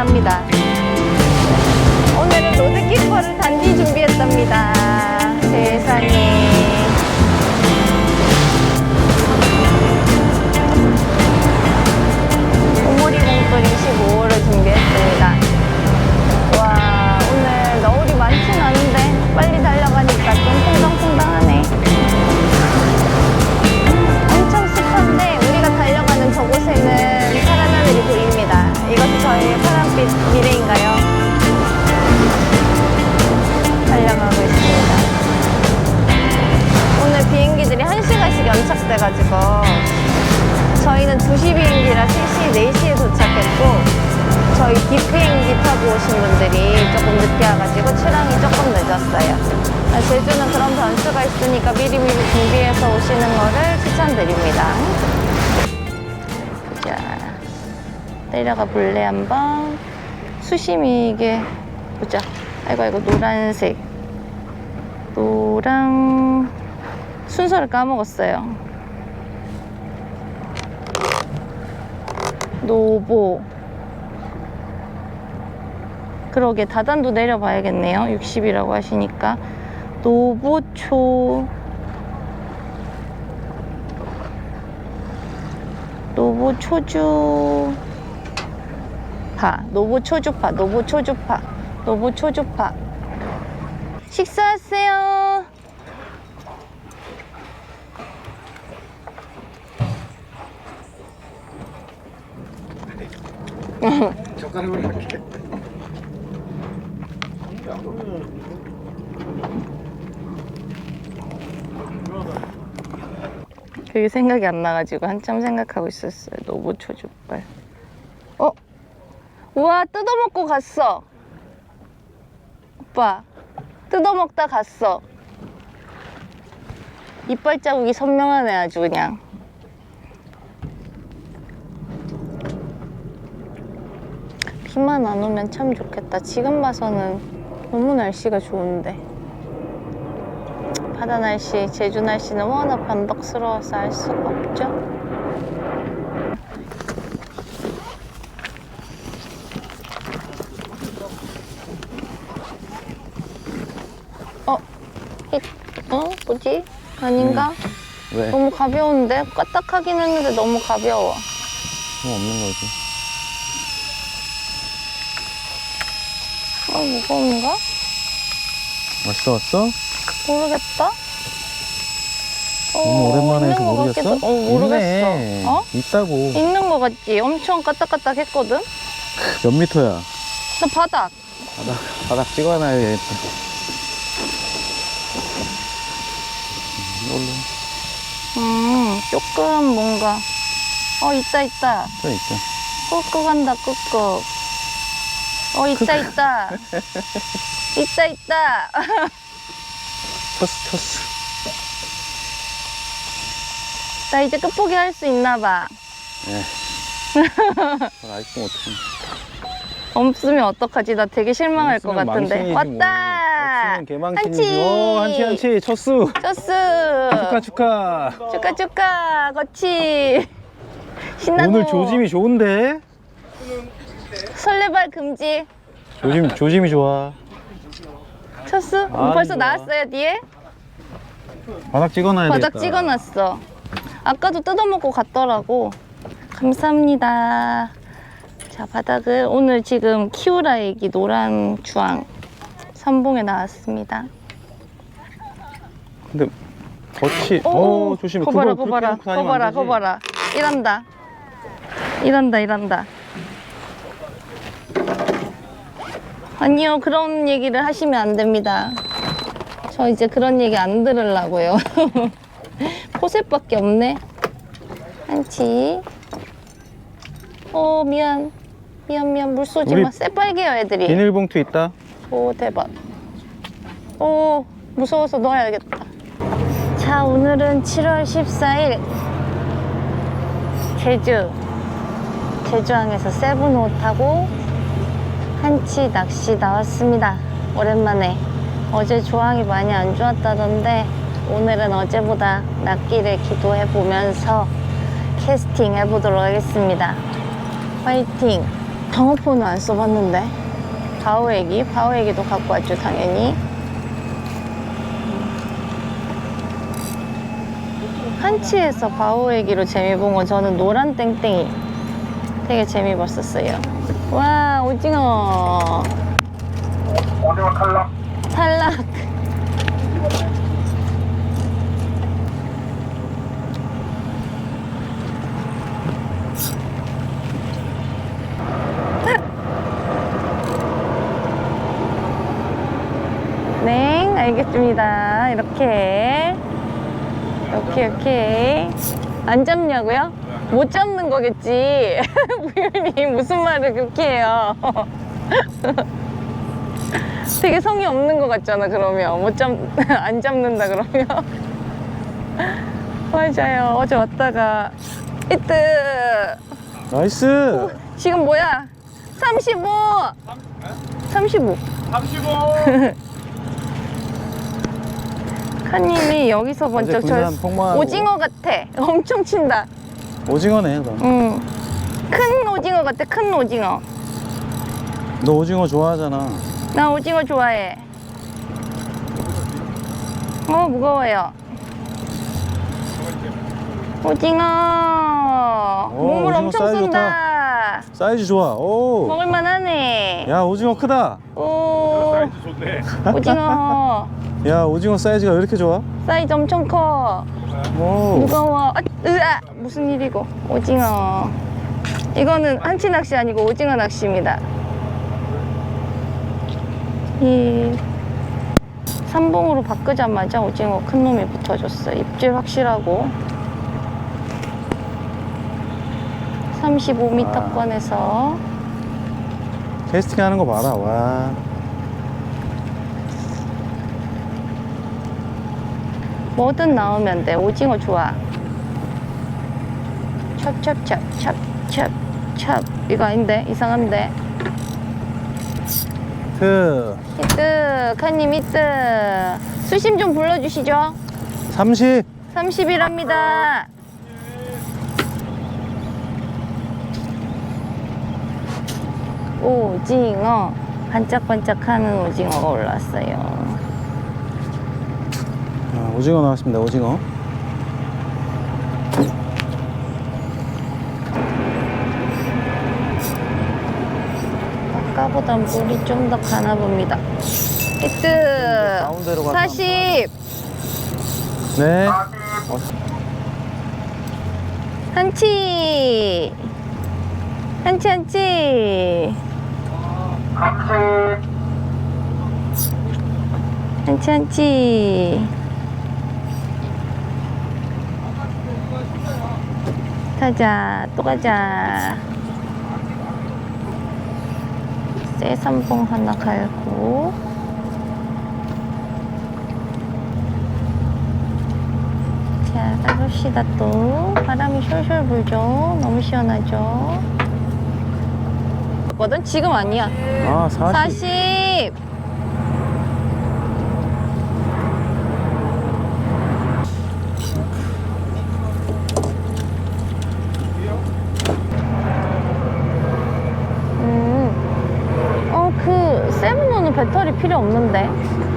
같긴 합니다. 돼가지고 저희는 2시 비행기라 3시, 4시에 도착했고 저희 뒷비행기 타고 오신 분들이 조금 늦게 와가지고 출항이 조금 늦었어요. 아, 제주는 그런 변수가 있으니까 미리미리 준비해서 오시는 거를 추천드립니다. 자, 내려가 볼래 한번. 수심이 이게 보자. 아이고 아이고 노란색. 노랑 순서를 까먹었어요. 노보. 그러게 다단도 내려봐야겠네요. 60이라고 하시니까. 노보초. 노보초주파. 노보초주파. 노보초주파. 노보초주파. 식사하세요. 젓가락으로 할게. 그게 생각이 안 나가지고 한참 생각하고 있었어요. 노보초 족발. 어? 우와 뜯어먹고 갔어. 오빠 뜯어먹다 갔어. 이빨 자국이 선명하네 아주 그냥. 비만 안 오면 참 좋겠다. 지금 봐서는 너무 날씨가 좋은데. 바다 날씨, 제주 날씨는 워낙 변덕스러워서 알 수가 없죠. 어? 히, 어? 뭐지? 아닌가? 왜? 너무 가벼운데? 까딱하긴 했는데 너무 가벼워. 뭐 없는 거지. 어, 무거운가? 왔어 왔어? 모르겠다. 어, 너무 오랜만에 해서 있는 것 모르겠어? 같기도- 어, 모르겠어. 있네. 어? 있다고. 있는 거 같지? 엄청 까딱까딱 했거든? 몇 미터야? 나 바닥. 바닥 바닥 찍어놔야겠다. 이걸로 음, 조금 뭔가. 어, 있다, 있다. 또 있어. 꾹꾹 한다, 꾹꾹. 어, 있다, 있다. 있다, 있다. 쳤어 쳤어. 나 이제 끝보기 할 수 있나 봐. 예. 아, 아직도 못해. 없으면 어떡하지? 나 되게 실망할 것 없으면 같은데. 망신이지 왔다! 뭐. 없으면 개망신이지. 한치! 오, 한치 한치 첫수. 쪼스! 축하 축하. 축하, 축하! 거치! 신나고. 오늘 조짐이 좋은데? 설레발 금지. 조짐 조짐이 좋아. 첫수? 아, 벌써 좋아. 나왔어요, 뒤에? 바닥 찍어놔야 되겠다. 바닥 찍어놨어. 아까도 뜯어먹고 갔더라고. 감사합니다. 자, 바닥을 오늘 지금 키우라 애기 노란 주황 선봉에 나왔습니다. 근데 겉이 오, 어 조심해. 거 봐라, 그걸 거 봐라, 그렇게 해놓고 다니면 거 봐라, 안거 되지. 봐라. 이란다. 이란다, 이란다. 아니요, 그런 얘기를 하시면 안 됩니다. 저 이제 그런 얘기 안 들으려고요. 포셋밖에 없네. 한치. 어, 미안. 미안, 미안. 물 쏘지 우리 마. 새빨개요, 애들이. 비닐봉투 있다. 오 대박 오 무서워서 넣어야겠다 자 오늘은 7월 14일 제주 제주항에서 세븐호 타고 한치 낚시 나왔습니다 오랜만에 어제 조항이 많이 안 좋았다던데 오늘은 어제보다 낚기를 기도해 보면서 캐스팅 해보도록 하겠습니다 화이팅 방어포는 안 써봤는데. 바오애기, 바오애기도 갖고 왔죠, 당연히. 한치에서 바오애기로 재미 본건 저는 노란 땡땡이 되게 재미 봤었어요. 와, 오징어. 오징어 탈락. 탈락. 네, 알겠습니다. 이렇게. 오케이, 오케이. 안 잡냐고요? 못 잡는 거겠지. 부유님 무슨 말을 그렇게 해요. 되게 성의 없는 것 같잖아 그러면 못 잡 안 잡는다 그러면 맞아요 어제 왔다가 이뜨 나이스. 지금 뭐야 35 35 35. 칸님이 여기서 번쩍 저 폭망하고. 오징어 같아 엄청 친다 오징어네, 너. 응 큰 오징어 같아 큰 오징어 너 오징어 좋아하잖아. 나 오징어 좋아해 어 무거워요 오징어 오, 몸을 오징어 엄청 사이즈 쏜다 사이즈 좋아. 오. 먹을만 하네 야, 오징어 크다. 오 사이즈 좋네. 오징어 야, 오징어 사이즈가 왜 이렇게 좋아? 사이즈 엄청 커 오. 무거워 아, 으아 무슨 일이고? 오징어. 이거는 한치 낚시 아니고 오징어 낚시입니다. 이 삼봉으로 바꾸자마자 오징어 큰 놈이 붙어줬어 입질 확실하고. 35m권에서. 캐스팅 하는 거 봐라. 와. 뭐든 나오면 돼. 오징어 좋아 찹찹찹 찹찹찹. 이거 아닌데? 이상한데? 트. 히트. 칸님 히트. 수심 좀 불러주시죠. 30. 30이랍니다. 오징어. 반짝반짝하는 오징어가 올라왔어요. 아, 오징어 나왔습니다, 오징어. 아까보다 물이 좀 더 가나 봅니다. 히트! 가운데로 가서 40 네. 한치! 한치 한치! 30. 한치 한치! 가자 또 가자 쇠삼봉 하나 갈고. 자 가봅시다 또. 바람이 솔솔 불죠. 너무 시원하죠. 거든 지금 아니야. 아, 40. 40 음. 어, 그, 세븐호는 배터리 필요 없는데.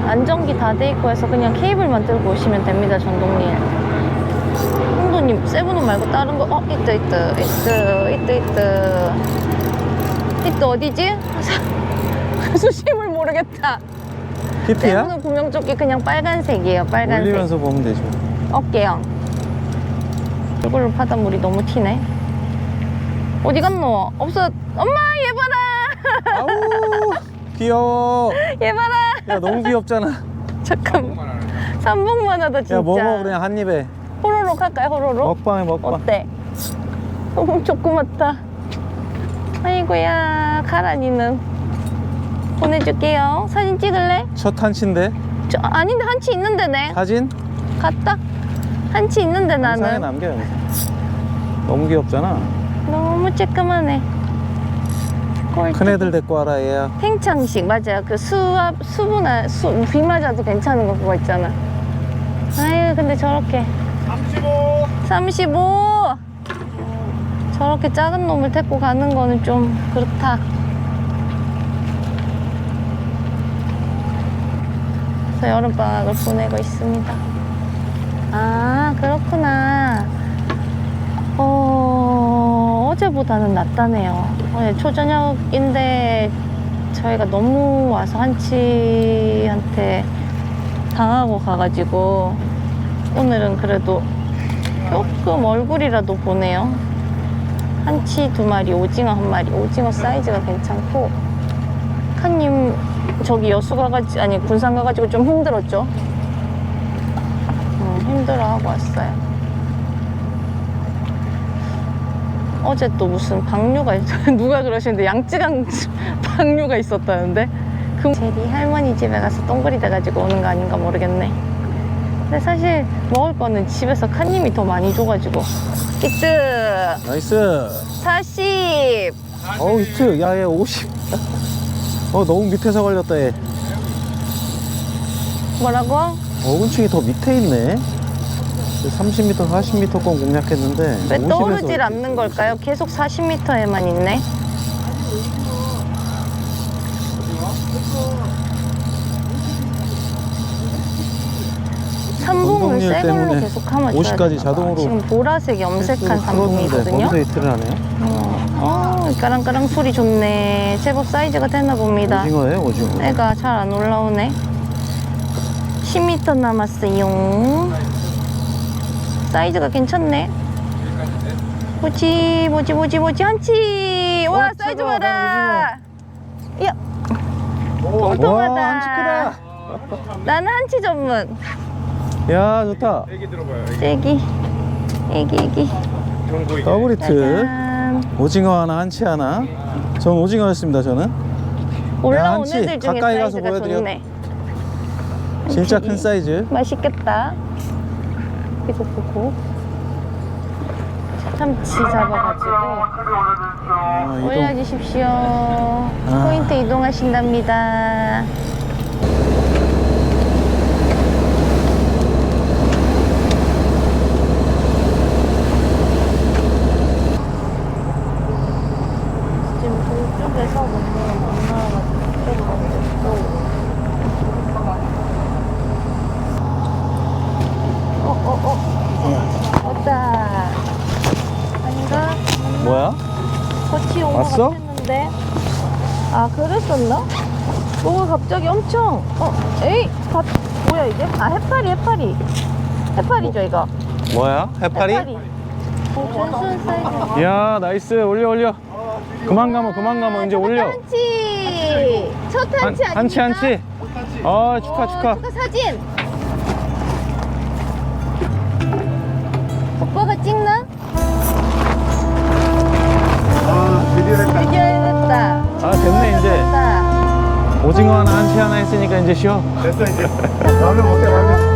안전기 다 돼 있고 해서 그냥 케이블만 들고 오시면 됩니다, 전동릴. 홍도님, 세븐호 말고 다른 거, 어, 있다, 있다, 있다, 있다, 있다. 있다, 어디지? 수심을 모르겠다. 히트야? 세븐호 구명조끼 그냥 빨간색이에요, 빨간색. 올리면서 보면 되죠. 어깨형. 이걸로 바닷물이 너무 튀네. 어디 갔노? 없어. 엄마, 얘 봐라! 아우, 귀여워. 얘 봐라! 야, 너무 귀엽잖아. 잠깐. 삼봉만 하다, 진짜. 야, 먹어, 그냥 한 입에. 호로록 할까요, 호로록? 먹방해, 먹방. 어때? 너무 조그맣다. 아이고야, 가란이는. 보내줄게요. 사진 찍을래? 첫 한치인데? 저, 아닌데, 한치 있는데, 네. 사진? 갔다. 한치 있는데, 영상에 나는. 남겨, 영상. 너무 귀엽잖아. 너무 쬐끔하네. 큰 애들 데리고 와라, 얘야. 팽창식 맞아요. 그 수압 수분화 수비 맞아도 괜찮은 거 그거 있잖아. 아유 근데 저렇게 35. 35 저렇게 작은 놈을 데리고 가는 거는 좀 그렇다. 그래서 여름방학을 보내고 있습니다. 아, 그렇구나. 어, 어제보다는 낫다네요. 어제 초저녁인데 저희가 너무 와서 한치한테 당하고 가가지고 오늘은 그래도 조금 얼굴이라도 보네요. 한치 두 마리, 오징어 한 마리. 오징어 사이즈가 괜찮고 칸님 저기 여수 가가지고 아니 군산 가가지고 좀 힘들었죠. 음, 힘들어하고 왔어요. 어제 또 무슨 방류가 있 누가 그러시는데 양쯔강 방류가 있었다는데 그 제리 할머니 집에 가서 똥그리 돼가지고 오는 거 아닌가 모르겠네. 근데 사실 먹을 거는 집에서 칸님이 더 많이 줘가지고 이트 나이스 40 어우 히트 야얘 50. 어 너무 밑에서 걸렸다 얘. 뭐라고? 어근층이 더 밑에 있네. 30m, 40m 건 공략했는데 왜 50에서 떠오르질 않는 걸까요? 계속 40m에만 있네. 삼봉을 운동률 새 걸로 때문에 계속 하면 50 까지 자동으로 지금 보라색 염색한 삼봉이거든요. 거기서 히트를 하네요. 어, 어, 까랑까랑 소리 좋네. 제법 사이즈가 됐나 봅니다. 오징어예요, 오징어. 애가 잘 안 올라오네. 10m 남았어요. 사이즈가 괜찮네. 뭐지, 뭐지, 뭐지, 뭐지, 한치! 와, 와, 사이즈 차가워, 봐라! 야, 와, 통통하다. 한치 크다. 나는 한치 전문. 야, 좋다. 얘기 들어봐요. 애기, 애기, 애기. 경고 이게. 더블 히트. 짜잔. 오징어 하나, 한치 하나. 전 오징어였습니다, 저는. 올라온 한치, 애들 중에 가까이 가서 사이즈가 보여드려. 좋네. 진짜. 큰 사이즈. 맛있겠다. 이거 보고 참치 잡아가지고 아, 이동. 올려주십시오. 포인트 이동하신답니다. 지금 그쪽에서 뭔가 못 나와가지고 이쪽으로 가고 있고. 어, 어, 어. 왔다. 아닌가? 뭐야? 거치 온것 왔어? 같았는데. 아, 그랬었나? 뭐가 갑자기 엄청, 어, 에이, 가, 뭐야, 이게? 아, 해파리, 해파리. 해파리죠, 이거? 뭐야? 해파리? 어, 준순 사이즈. 이야, 나이스. 올려, 올려. 그만 가면, 그만 가면 이제 올려. 한치! 첫 한, 한치 아닙니까? 한치, 한치. 아, 축하, 어, 축하. 축하 사진! 오빠가 찍나? 아, 됐네, 이제. 오징어 하나, 한치 하나 했으니까 이제 쉬어. 됐어, 이제. 라면 먹자, 라면.